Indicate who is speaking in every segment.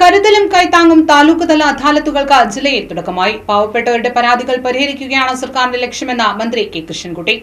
Speaker 1: കരുതലും കൈത്താങ്ങും താലൂക്ക് തല അദാലത്തുകൾക്ക് ജില്ലയിൽ തുടക്കമായി. പാവപ്പെട്ടവരുടെ പരാതികൾ പരിഹരിക്കുകയാണ് സർക്കാരിന്റെ ലക്ഷ്യമെന്ന് മന്ത്രി കെ കൃഷ്ണൻകുട്ടി.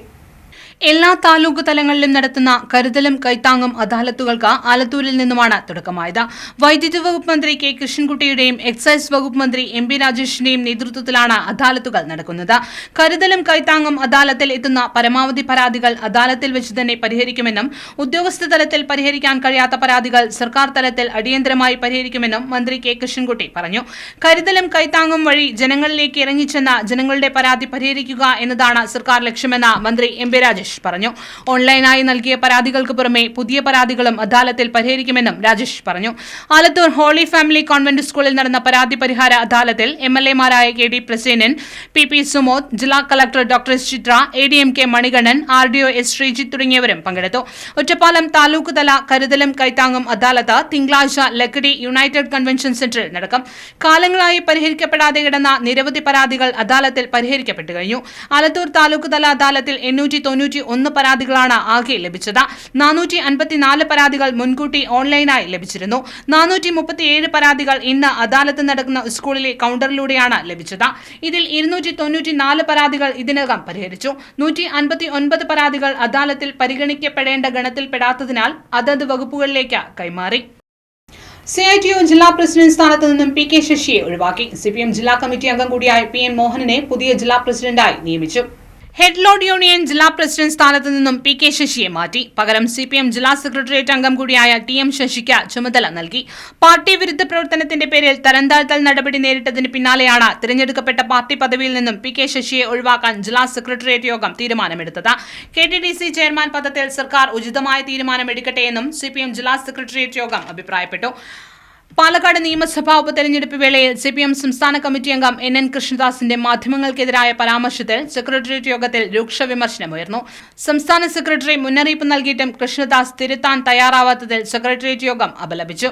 Speaker 1: എല്ലാ താലൂക്ക് തലങ്ങളിലും നടത്തുന്ന കരുതലും കൈത്താങ്ങും അദാലത്തുകൾക്ക് ആലത്തൂരിൽ നിന്നുമാണ് തുടക്കമായത്. വൈദ്യുതി വകുപ്പ് മന്ത്രി കെ കൃഷ്ണൻകുട്ടിയുടെയും എക്സൈസ് വകുപ്പ് മന്ത്രി എം പി രാജേഷിന്റെയും നേതൃത്വത്തിലാണ് അദാലത്തുകൾ നടക്കുന്നത്. കരുതലും കൈത്താങ്ങും അദാലത്തിൽ എത്തുന്ന പരമാവധി പരാതികൾ അദാലത്തിൽ വെച്ച് തന്നെ പരിഹരിക്കുമെന്നും ഉദ്യോഗസ്ഥ തലത്തിൽ പരിഹരിക്കാൻ കഴിയാത്ത പരാതികൾ സർക്കാർ തലത്തിൽ അടിയന്തരമായി പരിഹരിക്കുമെന്നും മന്ത്രി കെ കൃഷ്ണൻകുട്ടി പറഞ്ഞു. കരുതലും കൈത്താങ്ങും വഴി ജനങ്ങളിലേക്ക് ഇറങ്ങിച്ചെന്ന ജനങ്ങളുടെ പരാതി പരിഹരിക്കുക എന്നതാണ് സർക്കാർ ലക്ഷ്യമെന്ന് മന്ത്രി എം പി രാജേഷ് പറഞ്ഞു. ഓൺലൈനായി നൽകിയ പരാതികൾക്ക് പുറമെ പുതിയ പരാതികളും അദാലത്തിൽ പരിഹരിക്കുമെന്നും രാജേഷ് പറഞ്ഞു. ആലത്തൂർ ഹോളി ഫാമിലി കോൺവെന്റ് സ്കൂളിൽ നടന്ന പരാതി പരിഹാര അദാലത്തിൽ M L എമാരായ K D Prasenan P P Sumod ജില്ലാ collector doctor Chitra A D M K Manikandan R D O S Sreejith തുടങ്ങിയവരും പങ്കെടുത്തു. ഒറ്റപ്പാലം താലൂക്ക് തല കരുതലും കൈത്താങ്ങും അദാലത്ത് തിങ്കളാഴ്ച ലക്കടി യുണൈറ്റഡ് കൺവെൻഷൻ സെന്ററിൽ നടക്കും. കാലങ്ങളായി പരിഹരിക്കപ്പെടാതെ കിടന്ന നിരവധി പരാതികൾ അദാലത്തിൽ പരിഹരിക്കപ്പെട്ടു കഴിഞ്ഞു. ആലത്തൂർ താലൂക്ക് തല അദാലത്തിൽ എണ്ണൂറ്റി തൊണ്ണൂറ്റി ഒന്ന് പരാതികളാണ് ആകെ ലഭിച്ചത്. നാനൂറ്റി അൻപത്തിനാല് പരാതികൾ മുൻകൂട്ടി ഓൺലൈനായി ലഭിച്ചിരുന്നു. നാനൂറ്റി മുപ്പത്തിയേഴ് പരാതികൾ ഇന്ന് അദാലത്ത് നടക്കുന്ന സ്കൂളിലെ കൗണ്ടറിലൂടെയാണ് ലഭിച്ചത്. ഇതിൽ ഇരുന്നൂറ്റി തൊണ്ണൂറ്റി നാല് പരാതികൾ ഇതിനകം പരിഹരിച്ചു. നൂറ്റി അൻപത്തി ഒൻപത് പരാതികൾ അദാലത്തിൽ പരിഗണിക്കപ്പെടേണ്ട ഗണത്തിൽപ്പെടാത്തതിനാൽ അതത് വകുപ്പുകളിലേക്ക് കൈമാറി. സി ഐ ടി യു ജില്ലാ പ്രസിഡന്റ് സ്ഥാനത്ത് നിന്നും പി കെ ശശിയെ ഒഴിവാക്കി. സി പി എം ജില്ലാ കമ്മിറ്റി അംഗം കൂടിയായ പി എൻ മോഹനനെ പുതിയ ജില്ലാ പ്രസിഡന്റായി നിയമിച്ചു. ഹെഡ് ലോഡ് യൂണിയൻ ജില്ലാ പ്രസിഡന്റ് സ്ഥാനത്ത് നിന്നും പി കെ ശശിയെ മാറ്റി. പകരം സി പി എം ജില്ലാ സെക്രട്ടേറിയറ്റ് അംഗം കൂടിയായ ടി എം ശശിക്ക് ചുമതല നൽകി. പാർട്ടി വിരുദ്ധ പ്രവർത്തനത്തിന്റെ പേരിൽ തരംതാഴ്ത്തൽ നടപടി നേരിട്ടതിന് പിന്നാലെയാണ് തിരഞ്ഞെടുക്കപ്പെട്ട പാർട്ടി പദവിയിൽ നിന്നും പി കെ ശശിയെ ഒഴിവാക്കാൻ ജില്ലാ സെക്രട്ടേറിയറ്റ് യോഗം തീരുമാനമെടുത്തത്. K T D C chairman പദത്തിൽ സർക്കാർ ഉചിതമായ തീരുമാനമെടുക്കട്ടെയെന്നും സി പി എം ജില്ലാ സെക്രട്ടേറിയറ്റ് യോഗം അഭിപ്രായപ്പെട്ടു. പാലക്കാട് നിയമസഭാ ഉപതെരഞ്ഞെടുപ്പ് വേളയിൽ സി പി എം സംസ്ഥാന കമ്മിറ്റി അംഗം എൻ എൻ കൃഷ്ണദാസിന്റെ മാധ്യമങ്ങൾക്കെതിരായ പരാമർശത്തിൽ സെക്രട്ടേറിയറ്റ് യോഗത്തിൽ രൂക്ഷ വിമർശനമുയർന്നു. സംസ്ഥാന സെക്രട്ടറി മുന്നറിയിപ്പ് നൽകിയിട്ടും കൃഷ്ണദാസ് തിരുത്താൻ തയ്യാറാവാത്തതിൽ സെക്രട്ടേറിയറ്റ് യോഗം അപലപിച്ചു.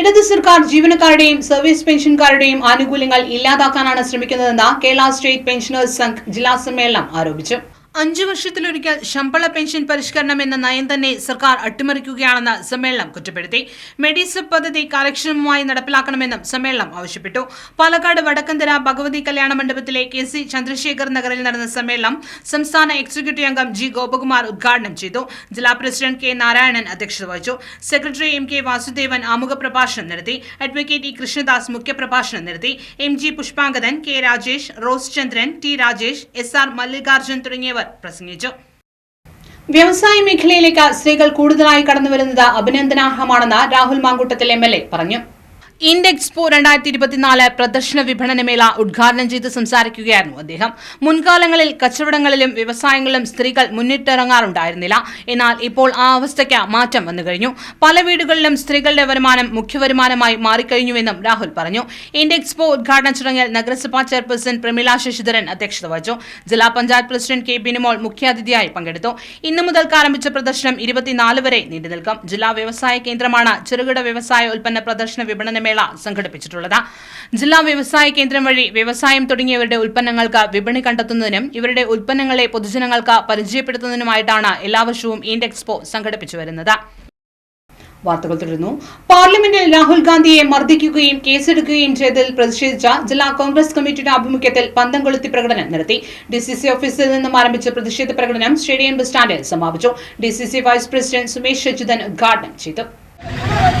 Speaker 1: ഇടതു സർക്കാർ ജീവനക്കാരുടെയും സർവീസ് പെൻഷൻകാരുടെയും ആനുകൂല്യങ്ങൾ ഇല്ലാതാക്കാനാണ് ശ്രമിക്കുന്നതെന്ന് കേരള സ്റ്റേറ്റ് പെൻഷനേഴ്സ് സംഘ് ജില്ലാ സമ്മേളനം ആരോപിച്ചു. അഞ്ചു വർഷത്തിലൊരിക്കൽ ശമ്പള പെൻഷൻ പരിഷ്കരണം എന്ന നയം തന്നെ സർക്കാർ അട്ടിമറിക്കുകയാണെന്ന് സമ്മേളനം കുറ്റപ്പെടുത്തി. മെഡിസബ് പദ്ധതി കാര്യക്ഷമമായി നടപ്പിലാക്കണമെന്നും സമ്മേളനം ആവശ്യപ്പെട്ടു. പാലക്കാട് വടക്കന്തര ഭഗവതി കല്യാണ മണ്ഡപത്തിലെ കെ സി ചന്ദ്രശേഖർ നഗറിൽ നടന്ന സമ്മേളനം സംസ്ഥാന എക്സിക്യൂട്ടീവ് അംഗം ജി ഗോപകുമാർ ഉദ്ഘാടനം ചെയ്തു. ജില്ലാ പ്രസിഡന്റ് കെ നാരായണൻ അധ്യക്ഷത വഹിച്ചു. സെക്രട്ടറി എം കെ വാസുദേവൻ ആമുഖ പ്രഭാഷണം നടത്തി. അഡ്വക്കേറ്റ് ഇ കൃഷ്ണദാസ് മുഖ്യപ്രഭാഷണം നടത്തി. M G Pushpangathan K Rajesh Rose Chandran T Rajesh S R Mallikarjun തുടങ്ങിയവർ പ്രസംഗിച്ചു. വ്യവസായ മേഖലയിലേക്ക് സ്ത്രീകൾ കൂടുതലായി കടന്നുവരുന്നത് അഭിനന്ദനാർഹമാണെന്ന് രാഹുൽ മാങ്കൂട്ടത്തിൽ എം പറഞ്ഞു. ഇൻഡെക്സ്പോ രണ്ടായിരത്തി ഇരുപത്തിനാല് പ്രദർശന വിപണനമേള ഉദ്ഘാടനം ചെയ്ത് സംസാരിക്കുകയായിരുന്നു അദ്ദേഹം. മുൻകാലങ്ങളിൽ കച്ചവടങ്ങളിലും വ്യവസായങ്ങളിലും സ്ത്രീകൾ മുന്നിട്ടിറങ്ങാറുണ്ടായിരുന്നില്ല. എന്നാൽ ഇപ്പോൾ ആ അവസ്ഥയ്ക്ക് മാറ്റം വന്നു കഴിഞ്ഞു. പല വീടുകളിലും സ്ത്രീകളുടെ വരുമാനം മുഖ്യ വരുമാനമായി മാറിക്കഴിഞ്ഞുവെന്നും രാഹുൽ പറഞ്ഞു. ഇൻഡെക്സ്പോ ഉദ്ഘാടന ചടങ്ങിൽ നഗരസഭാ ചെയർപേഴ്സൺ പ്രമീള ശശിധരൻ അധ്യക്ഷത വഹിച്ചു. ജില്ലാ പഞ്ചായത്ത് പ്രസിഡന്റ് കെ ബിനിമോൾ മുഖ്യാതിഥിയായി പങ്കെടുത്തു. ഇന്നു മുതൽക്ക് ആരംഭിച്ച പ്രദർശനം ഇരുപത്തിനാല് വരെ നീണ്ടുനിൽക്കും. ജില്ലാ വ്യവസായ കേന്ദ്രമാണ് ചെറുകിട വ്യവസായ ഉൽപ്പന്ന പ്രദർശന വിപണനമേള സംഘടിപ്പിച്ചിട്ടുള്ളത്. ജില്ലാ വ്യവസായ കേന്ദ്രം വഴി വ്യവസായം തുടങ്ങിയവരുടെ ഉൽപ്പന്നങ്ങൾക്ക് വിപണി കണ്ടെത്തുന്നതിനും ഇവരുടെ ഉൽപ്പന്നങ്ങളെ പൊതുജനങ്ങൾക്ക് പരിചയപ്പെടുത്തുന്നതിനുമായിട്ടാണ് എല്ലാ വർഷവും ഇൻഡെക്സ്പോ സംഘടിപ്പിച്ചു വരുന്നത്. വാർത്തകൾ തുടരുന്നു. പാർലമെന്റിൽ രാഹുൽ ഗാന്ധിയെ മർദ്ദിക്കുകയും കേസെടുക്കുകയും ചെയ്തതിൽ പ്രതിഷേധിച്ച ജില്ലാ കോൺഗ്രസ് കമ്മിറ്റിയുടെ ആഭിമുഖ്യത്തിൽ പന്തം കൊളുത്തി പ്രകടനം നടത്തി. ഡിസിസി ഓഫീസിൽ നിന്നും ആരംഭിച്ച പ്രതിഷേധ പ്രകടനം സ്റ്റേഡിയം ബസ് സ്റ്റാൻഡിൽ സമാപിച്ചു. D C C vice president Sumesh Sachithan ഉദ്ഘാടനം ചെയ്തു.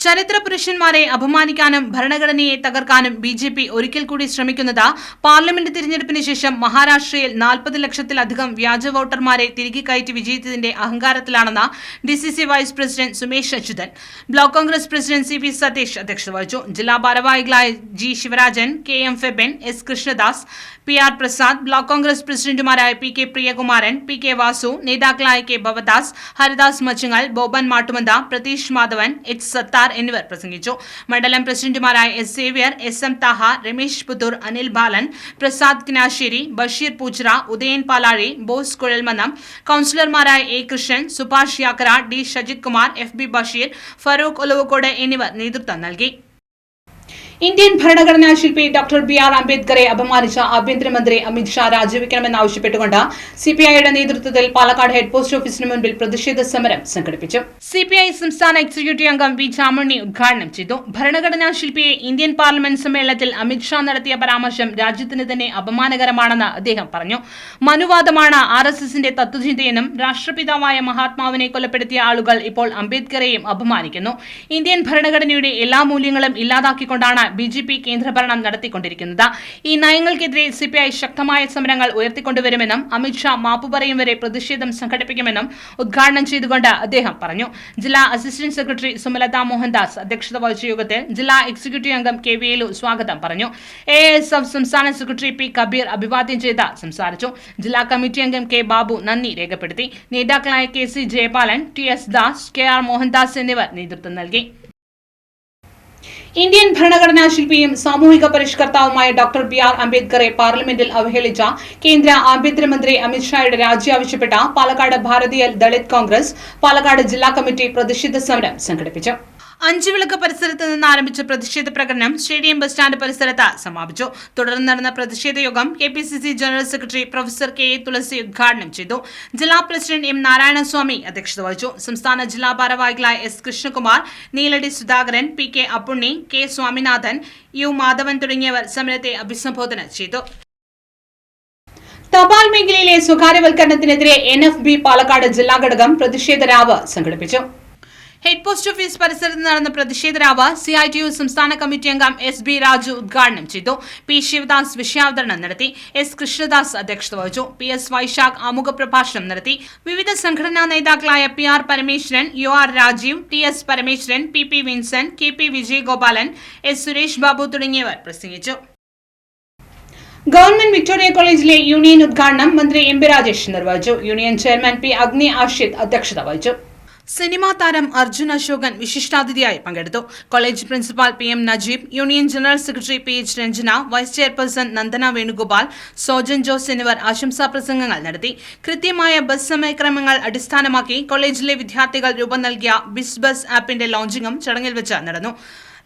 Speaker 1: ചരിത്ര പുരുഷന്മാരെ അപമാനിക്കാനും ഭരണഘടനയെ തകർക്കാനും ബി ജെ പി ഒരിക്കൽ കൂടി ശ്രമിക്കുന്നത് പാർലമെന്റ് തിരഞ്ഞെടുപ്പിന് ശേഷം മഹാരാഷ്ട്രയിൽ നാൽപ്പത് ലക്ഷത്തിലധികം വ്യാജ വോട്ടർമാരെ തിരികെ കയറ്റി വിജയിച്ചതിന്റെ അഹങ്കാരത്തിലാണെന്ന് D C C vice president Sumesh Achuthan. Block Congress president C P Satheesh അധ്യക്ഷത വഹിച്ചു. ജില്ലാ ഭാരവാഹികളായ G Sivarajan K M Feban S Krishnadas P R Prasad block Congress പ്രസിഡന്റുമാരായ P K Priyakumaran P K Vasu നേതാക്കളായ K Bhavadas Haridas Machungal Boban Mattumantha Pratheesh Madhavan H Sathar എന്നിവർ പ്രസംഗിച്ചു. മണ്ഡലം പ്രസിഡന്റുമാരായ S Xavier S M Thaha Ramesh Puthur Anil Balan Prasad Kinassery Basheer Poochira Udayan Palazhi Bose Kuzhalmannam കൌൺസിലർമാരായ A Krishnan Subhash Yakkara D Shajith Kumar F B Basheer Farooq Olavakkode എന്നിവർ നേതൃത്വം നൽകി. Indian ഭരണഘടനാ ശില്പി doctor B R അംബേദ്കറെ അപമാനിച്ച ആഭ്യന്തരമന്ത്രി അമിത് ഷാ രാജിവെക്കണമെന്നാവശ്യപ്പെട്ടുകൊണ്ട് സിപിഐയുടെ നേതൃത്വത്തിൽ Palakkad head post ഓഫീസിന് മുൻപിൽ പ്രതിഷേധ സമരം സംഘടിപ്പിച്ചു. സിപിഐ സംസ്ഥാന എക്സിക്യൂട്ടീവ് അംഗം വി ചാമണ്ണി ഉദ്ഘാടനം ചെയ്തു. ഭരണഘടനാ ശില്പിയെ ഇന്ത്യൻ പാർലമെന്റ് സമ്മേളനത്തിൽ അമിത് ഷാ നടത്തിയ പരാമർശം രാജ്യത്തിന് തന്നെ അപമാനകരമാണെന്ന് അദ്ദേഹം പറഞ്ഞു. മനുവാദമാണ് ആർ എസ് എസിന്റെ തത്വചിന്തയെന്നും രാഷ്ട്രപിതാവായ മഹാത്മാവിനെ കൊലപ്പെടുത്തിയ ആളുകൾ ഇപ്പോൾ അംബേദ്കറെയും അപമാനിക്കുന്നു. ഇന്ത്യൻ ഭരണഘടനയുടെ എല്ലാ മൂല്യങ്ങളും ഇല്ലാതാക്കിക്കൊണ്ടാണ് ബി ജെ പി കേന്ദ്രഭരണം നടത്തിക്കൊണ്ടിരിക്കുന്നത്. ഈ നയങ്ങൾക്കെതിരെ സിപിഐ ശക്തമായ സമരങ്ങൾ ഉയർത്തിക്കൊണ്ടുവരുമെന്നും അമിത്ഷാ മാപ്പു പറയും വരെ പ്രതിഷേധം സംഘടിപ്പിക്കുമെന്നും ഉദ്ഘാടനം ചെയ്തുകൊണ്ട് അദ്ദേഹം പറഞ്ഞു. ജില്ലാ അസിസ്റ്റന്റ് സെക്രട്ടറി സുമലതാ മോഹൻദാസ് അധ്യക്ഷത വഹിച്ച യോഗത്തിൽ ജില്ലാ എക്സിക്യൂട്ടീവ് അംഗം കെ വേലു സ്വാഗതം പറഞ്ഞു. എ എസ് എഫ് സംസ്ഥാന സെക്രട്ടറി പി കബീർ അഭിവാദ്യം ചെയ്ത് സംസാരിച്ചു. ജില്ലാ കമ്മിറ്റി അംഗം കെ ബാബു നന്ദി രേഖപ്പെടുത്തി. നേതാക്കളായ K C Jayapalan T S Das K R Mohandas എന്നിവർ നേതൃത്വം നൽകി. ഇന്ത്യൻ ഭരണഘടനാ ശില്പിയും സാമൂഹിക പരിഷ്കർത്താവുമായ ഡോക്ടർ ബി ആർ അംബേദ്കറെ പാർലമെന്റിൽ അവഹേളിച്ച കേന്ദ്ര ആഭ്യന്തരമന്ത്രി അമിത്ഷായുടെ രാജി ആവശ്യപ്പെട്ട പാലക്കാട് ഭാരതീയ ദളിത് കോൺഗ്രസ് പാലക്കാട് ജില്ലാ കമ്മിറ്റി പ്രതിഷേധ സമരം സംഘടിപ്പിച്ചു. അഞ്ചുവിളക്ക് പരിസരത്ത് നിന്ന് ആരംഭിച്ച പ്രതിഷേധ പ്രകടനം സ്റ്റേഡിയം ബസ് സ്റ്റാൻഡ് പരിസരത്ത് സമാപിച്ചു. തുടർന്ന് നടന്ന പ്രതിഷേധ യോഗം K P C C general secretary professor K A Thulasi ഉദ്ഘാടനം ചെയ്തു. ജില്ലാ പ്രസിഡന്റ് എം നാരായണസ്വാമി അധ്യക്ഷത വഹിച്ചു. സംസ്ഥാന ജില്ലാ ഭാരവാഹികളായ S Krishnakumar Neeladi Sudhakaran P K Appunni K Swaminathan U Madhavan തുടങ്ങിയവർ സമരത്തെ അഭിസംബോധന ചെയ്തു. തപാൽ മേഖലയിലെ സ്വകാര്യവൽക്കരണത്തിനെതിരെ എൻ എഫ് ബി പാലക്കാട് ജില്ലാ ഘടകം പ്രതിഷേധ രാവ് സംഘടിപ്പിച്ചു. ഹെഡ് പോസ്റ്റ് ഓഫീസ് പരിസരത്ത് നടന്ന പ്രതിഷേധ രാവ് സി ഐ ടി യു സംസ്ഥാന കമ്മിറ്റി അംഗം എസ് ബി രാജു ഉദ്ഘാടനം ചെയ്തു. പി ശിവദാസ് വിഷയാവതരണം നടത്തി. എസ് കൃഷ്ണദാസ് അധ്യക്ഷത വഹിച്ചു. പി എസ് വൈശാഖ് ആമുഖ പ്രഭാഷണം നടത്തി. വിവിധ സംഘടനാ നേതാക്കളായ P R Parameswaran U R Rajeev T S Parameswaran P P Vinson K P Vijayagopalan S Suresh Babu തുടങ്ങിയവർ പ്രസംഗിച്ചു. ഗവൺമെന്റ് വിക്ടോറിയ കോളേജിലെ യൂണിയൻ ഉദ്ഘാടനം മന്ത്രി എം പി രാജേഷ് നിർവഹിച്ചു. യൂണിയൻ ചെയർമാൻ പി അഗ്നി ആഷിദ് അധ്യക്ഷത വഹിച്ചു. സിനിമാ താരം അർജുൻ അശോകൻ വിശിഷ്ടാതിഥിയായി പങ്കെടുത്തു. College principal P M Najeeb union general secretary P H Ranjana vice chairperson Nandana Venugopal Sojan Jose എന്നിവർ ആശംസാ പ്രസംഗങ്ങൾ നടത്തി. കൃത്യമായ ബസ് സമയക്രമങ്ങൾ അടിസ്ഥാനമാക്കി കോളേജിലെ വിദ്യാർത്ഥികൾ രൂപം നൽകിയ ബിസ് ബസ് ആപ്പിന്റെ ലോഞ്ചിങ്ങും ചടങ്ങിൽ വെച്ച് നടന്നു.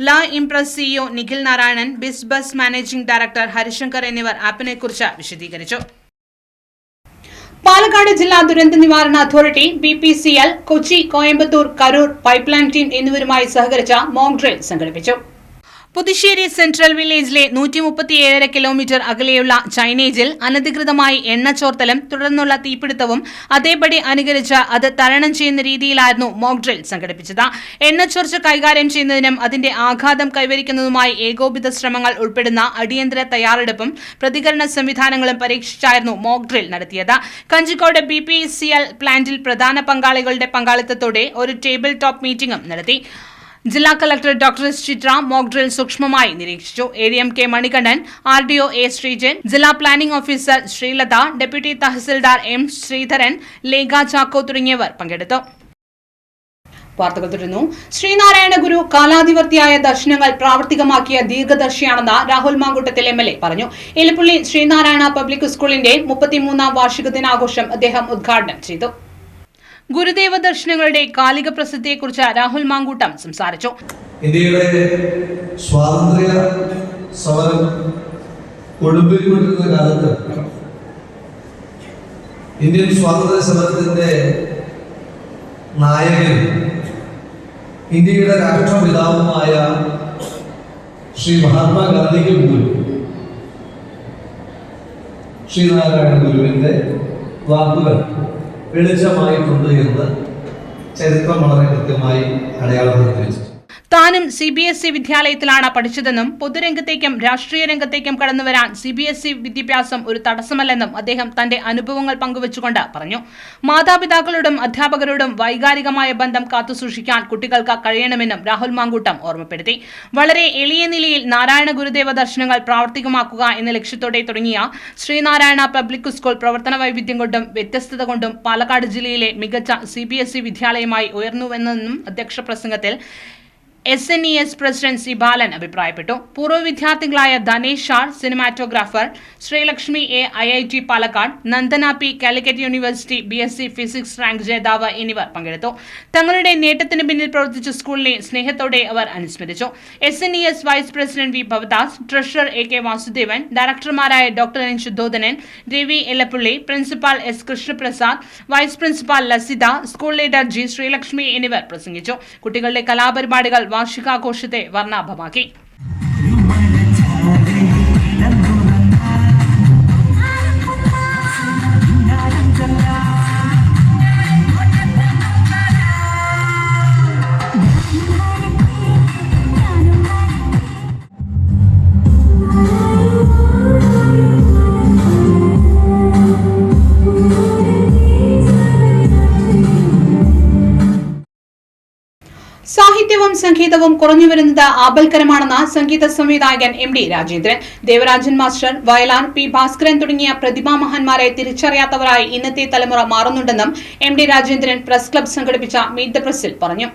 Speaker 1: La impress CEO Nikhil Narayanan biz buzz managing director Harishankar എന്നിവർ ആപ്പിനെക്കുറിച്ച് വിശദീകരിച്ചു. പാലക്കാട് ജില്ലാ ദുരന്ത നിവാരണ authority B P C L Kochi Coimbatore Karur pipe line team എന്നിവരുമായി സഹകരിച്ച മോങ് ഡ്രിൽ സംഘടിപ്പിച്ചു. പുതുശ്ശേരി സെൻട്രൽ വില്ലേജിലെ നൂറ്റി മുപ്പത്തിയേഴര കിലോമീറ്റർ അകലെയുള്ള ചൈനേജിൽ അനധികൃതമായി എണ്ണ ചോർത്തലും തുടർന്നുള്ള തീപിടുത്തവും അതേപടി അനുകരിച്ച് അത് തരണം ചെയ്യുന്ന രീതിയിലായിരുന്നു മോക്ക് ഡ്രിൽ സംഘടിപ്പിച്ചത്. എണ്ണ ചോർച്ച കൈകാര്യം ചെയ്യുന്നതിനും അതിന്റെ ആഘാതം കൈവരിക്കുന്നതുമായി ഏകോപിത ശ്രമങ്ങൾ ഉൾപ്പെടുന്ന അടിയന്തര തയ്യാറെടുപ്പും പ്രതികരണ സംവിധാനങ്ങളും പരീക്ഷിച്ചായിരുന്നു മോക്ക് ഡ്രിൽ നടത്തിയത്. കഞ്ചിക്കോട് ബി പ്ലാന്റിൽ പ്രധാന പങ്കാളികളുടെ പങ്കാളിത്തത്തോടെ ഒരു ടേബിൾ ടോപ്പ് മീറ്റിംഗും നടത്തി. ജില്ലാ collector doctor S Chithra mock drill സൂക്ഷ്മമായി നിരീക്ഷിച്ചു. A D M K Manikandan R D O A Sreejan ജില്ലാ planning officer Sreelatha deputy tahsildar M Sreedharan Lekha Chacko തുടങ്ങിയവർ പങ്കെടുത്തു. വാർത്തകൾ തുടരുന്നു. ശ്രീനാരായണ ഗുരു കാലാധിവർത്തിയായ ദർശനങ്ങൾ പ്രാവർത്തികമാക്കിയ ദീർഘദർശിയാണെന്ന് Rahul Mamkootathil M L A പറഞ്ഞു. എലിപ്പുള്ളി ശ്രീനാരായണ പബ്ലിക് സ്കൂളിന്റെ മുപ്പത്തിമൂന്നാം വാർഷിക ദിനാഘോഷം അദ്ദേഹം ഉദ്ഘാടനം ചെയ്തു. ഗുരുദേവ ദർശനങ്ങളുടെ കാലിക പ്രസിദ്ധിയെക്കുറിച്ച് രാഹുൽ മാങ്കൂട്ടം സംസാരിച്ചു.
Speaker 2: ഇന്ത്യയുടെ സ്വാതന്ത്ര്യ സമരം കൊടുമ്പിരിക്കൊണ്ടിരുന്ന കാലത്ത് ഇന്ത്യൻ സ്വാതന്ത്ര്യ സമരത്തിന്റെ നായകൻ ഇന്ത്യയുടെ രാഷ്ട്രപിതാവുമായ ശ്രീ മഹാത്മാഗാന്ധിക്ക് പോലും ശ്രീനാരായണ ഗുരുവിന്റെ വാക്കുകൾ വെളിച്ചമായിട്ടുണ്ട് എന്ന് ചരിത്രം വളരെ കൃത്യമായി അടയാളപ്പെടുത്തി വെച്ചു
Speaker 1: താനും സി ബി എസ് ഇ വിദ്യാലയത്തിലാണ് പഠിച്ചതെന്നും പൊതുരംഗത്തേക്കും രാഷ്ട്രീയ രംഗത്തേക്കും കടന്നുവരാൻ സി ബി എസ് ഇ വിദ്യാഭ്യാസം ഒരു തടസ്സമല്ലെന്നും അദ്ദേഹം തന്റെ അനുഭവങ്ങൾ പങ്കുവച്ചുകൊണ്ട് പറഞ്ഞു. മാതാപിതാക്കളോടും അധ്യാപകരോടും വൈകാരികമായ ബന്ധം കാത്തുസൂക്ഷിക്കാൻ കുട്ടികൾക്ക് കഴിയണമെന്നും രാഹുൽ മാങ്കൂട്ടം ഓർമ്മപ്പെടുത്തി. വളരെ എളിയ നിലയിൽ നാരായണ ഗുരുദേവ ദർശനങ്ങൾ പ്രാവർത്തികമാക്കുക എന്ന ലക്ഷ്യത്തോടെ തുടങ്ങിയ ശ്രീനാരായണ പബ്ലിക് സ്കൂൾ പ്രവർത്തന വൈവിധ്യം കൊണ്ടും വ്യത്യസ്തത കൊണ്ടും പാലക്കാട് ജില്ലയിലെ മികച്ച സി ബി എസ് ഇ വിദ്യാലയമായി ഉയർന്നുവെന്നും അധ്യക്ഷ പ്രസംഗത്തിൽ S N E S president C Balan അഭിപ്രായപ്പെട്ടു. പൂർവ വിദ്യാർത്ഥികളായ Dhanesh ഷാർ cinematographer Sreelakshmi A I I T Palakkad Nandana P Calicut university B S C physics rank ജേതാവ് എന്നിവർ പങ്കെടുത്തു. തങ്ങളുടെ നേട്ടത്തിന് പിന്നിൽ പ്രവർത്തിച്ച സ്കൂളിനെ സ്നേഹത്തോടെ അവർ അനുസ്മരിച്ചു. S N E S vice president V Bhavadas treasurer A K Vasudevan ഡയറക്ടർമാരായ doctor N Shuddhodhanan Ravi Ellappally principal S Krishnaprasad vice principal Lasitha school leader G Sreelakshmi എന്നിവർ പ്രസംഗിച്ചു. കുട്ടികളുടെ കലാപരിപാടികൾ വാർഷികാഘോഷത്തെ വർണാഭമാക്കി. സാഹിത്യവും സംഗീതവും കുറഞ്ഞു വരുന്നത് ആപൽക്കരമാണെന്ന് സംഗീത സംവിധായകൻ M D Rajendran Devarajan master Vayalar P Bhaskaran തുടങ്ങിയ പ്രതിഭാമഹാന്മാരെ തിരിച്ചറിയാത്തവരായി ഇന്നത്തെ തലമുറ മാറുന്നുണ്ടെന്നും M D Rajendran press club സംഘടിപ്പിച്ച മീറ്റ് ദ പ്രസിൽ പറഞ്ഞു.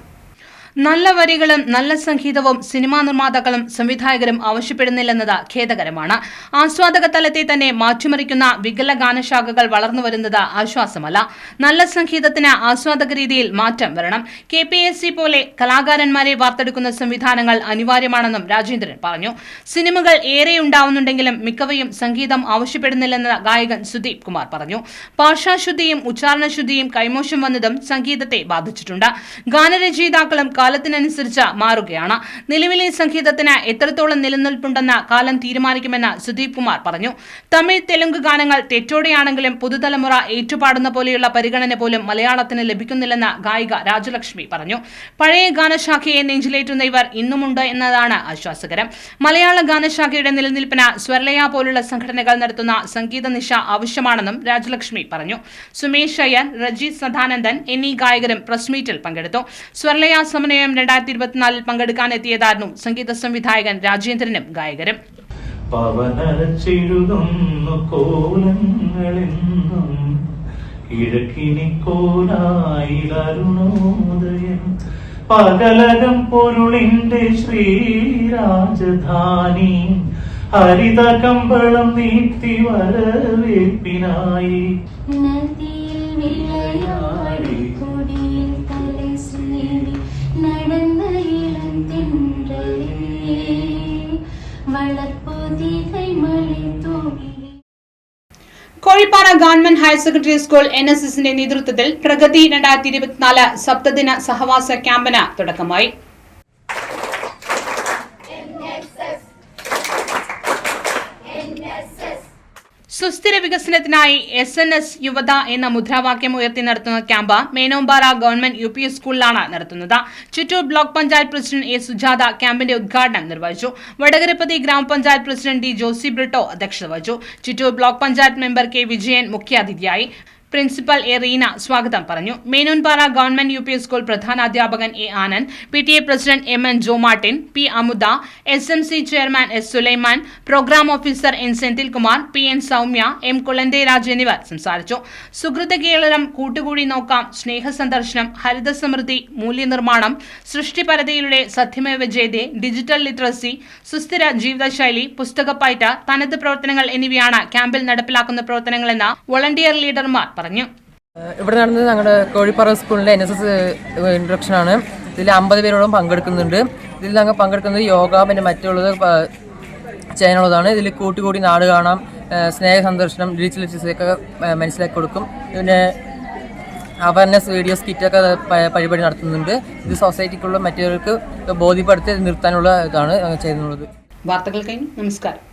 Speaker 1: നല്ല വരികളും നല്ല സംഗീതവും സിനിമാ നിർമ്മാതാക്കളും സംവിധായകരും ആവശ്യപ്പെടുന്നില്ലെന്നത് ഖേദകരമാണ്. ആസ്വാദക തലത്തെ തന്നെ മാറ്റിമറിക്കുന്ന വികല ഗാനശാഖകൾ വളർന്നു വരുന്നത് ആശ്വാസമല്ല. നല്ല സംഗീതത്തിന് ആസ്വാദക രീതിയിൽ മാറ്റം വരണം. കെ പി എസ് സി പോലെ കലാകാരന്മാരെ വാർത്തെടുക്കുന്ന സംവിധാനങ്ങൾ അനിവാര്യമാണെന്നും രാജേന്ദ്രൻ പറഞ്ഞു. സിനിമകൾ ഏറെ ഉണ്ടാവുന്നുണ്ടെങ്കിലും മിക്കവയും സംഗീതം ആവശ്യപ്പെടുന്നില്ലെന്ന് ഗായകൻ സുദീപ് കുമാർ പറഞ്ഞു. ഭാഷാശുദ്ധിയും ഉച്ചാരണശുദ്ധിയും കൈമോശം വന്നതും സംഗീതത്തെ ബാധിച്ചിട്ടുണ്ട്. ഗാനരചയിതാക്കളും കാലത്തിനനുസരിച്ച് മാറുകയാണ്. നിലവിലെ സംഗീതത്തിന് എത്രത്തോളം നിലനിൽപ്പുണ്ടെന്ന് കാലം തീരുമാനിക്കുമെന്ന് സുദീപ് കുമാർ പറഞ്ഞു. തമിഴ് തെലുങ്ക് ഗാനങ്ങൾ തെറ്റോടെയാണെങ്കിലും പുതുതലമുറ ഏറ്റുപാടുന്ന പോലെയുള്ള പരിഗണന പോലും മലയാളത്തിന് ലഭിക്കുന്നില്ലെന്ന് ഗായിക രാജലക്ഷ്മി പറഞ്ഞു. പഴയ ഗാനശാഖയെ നെഞ്ചിലേറ്റുന്ന ഇവർ ഇന്നുമുണ്ട് എന്നതാണ് ആശ്വാസകരം. മലയാള ഗാനശാഖയുടെ നിലനിൽപ്പിന് സ്വർലയ പോലുള്ള സംഘടനകൾ നടത്തുന്ന സംഗീത നിശ ആവശ്യമാണെന്നും രാജലക്ഷ്മി പറഞ്ഞു. സുമേഷ് അയ്യർ രജീത് സദാനന്ദൻ എന്നീ ഗായകരും പ്രസ് മീറ്റിൽ പങ്കെടുത്തു. സ്വർലയ സമന്വയം രണ്ടായിരത്തി ഇരുപത്തിനാലിൽ പങ്കെടുക്കാൻ എത്തിയതായിരുന്നു സംഗീത സംവിധായകൻ രാജേന്ദ്രനും ഗായകരും.
Speaker 3: കോലങ്ങളെന്നും പകലകം പൊരുളിന്റെ ശ്രീരാജധാനി ഹരിത കമ്പളം നീട്ടി വരവേൽപ്പിനായി.
Speaker 4: നദിയിൽ വിളയാടി
Speaker 1: Kozhippara government higher secondary school N S എസിന്റെ നേതൃത്വത്തിൽ പ്രഗതി രണ്ടായിരത്തി ഇരുപത്തിനാല് സപ്തദിന സഹവാസ ക്യാമ്പിന് തുടക്കമായി. സുസ്ഥിര വികസനത്തിനായി എസ് എൻ എസ് യുവത എന്ന മുദ്രാവാക്യം ഉയർത്തി നടത്തുന്ന camp Menonpara government U P സ്കൂളിലാണ് നടത്തുന്നത്. Chittur block panchayat president A Sujatha ക്യാമ്പിന്റെ ഉദ്ഘാടനം നിർവഹിച്ചു. വടകരപ്പതി ഗ്രാമപഞ്ചായത്ത് പ്രസിഡന്റ് ഡി ജോസി ബ്രിട്ടോ അധ്യക്ഷത വഹിച്ചു. Chittur block panchayat member K Vijayan മുഖ്യാതിഥിയായി. പ്രിൻസിപ്പൽ എ റീന സ്വാഗതം പറഞ്ഞു. Menonpara government U P school പ്രധാനാധ്യാപകൻ A Anand P T A president M N Jo Martin P Amudha S M C chairman S Sulaiman programme officer N Senthilkumar P N Soumya M Kulantheraj എന്നിവർ സംസാരിച്ചു. സുഹൃത കേരളം കൂട്ടുകൂടി നോക്കാം. സ്നേഹ സന്ദർശനം ഹരിത സമൃദ്ധി മൂല്യനിർമ്മാണം സൃഷ്ടിപരതയിലൂടെ സത്യമേവ ജയതേ digital literacy സുസ്ഥിര ജീവിതശൈലി പുസ്തകപ്പയറ്റ തനത് പ്രവർത്തനങ്ങൾ എന്നിവയാണ് ക്യാമ്പിൽ നടപ്പിലാക്കുന്ന പ്രവർത്തനങ്ങളെന്ന് വോളണ്ടിയർ ലീഡർമാർ പറഞ്ഞു
Speaker 5: ഇവിടെ നടന്നത് ഞങ്ങളുടെ കോഴിപ്പാറ സ്കൂളിലെ എൻ എസ് എസ് ഇൻട്രക്ഷനാണ് ഇതിൽ അമ്പത് പേരോളം പങ്കെടുക്കുന്നുണ്ട്. ഇതിൽ ഞങ്ങൾ പങ്കെടുക്കുന്നത് യോഗ പിന്നെ മറ്റുള്ളത് ചെയ്യാനുള്ളതാണ്. ഇതിൽ കൂട്ടുകൂടി നാട് കാണാം സ്നേഹ സന്ദർശനം ഡിജിറ്റൽ ലിറ്ററസിയൊക്കെ മനസ്സിലാക്കി കൊടുക്കും. പിന്നെ അവയർനെസ് വീഡിയോസ് കിറ്റൊക്കെ പരിപാടി നടത്തുന്നുണ്ട്. ഇത് സൊസൈറ്റിക്കുള്ള മറ്റുള്ളവർക്ക് ബോധ്യപ്പെടുത്തി നിർത്താനുള്ള ഇതാണ് ചെയ്യുന്നുള്ളത്
Speaker 1: വാർത്തകൾ കഴിഞ്ഞു നമസ്കാരം.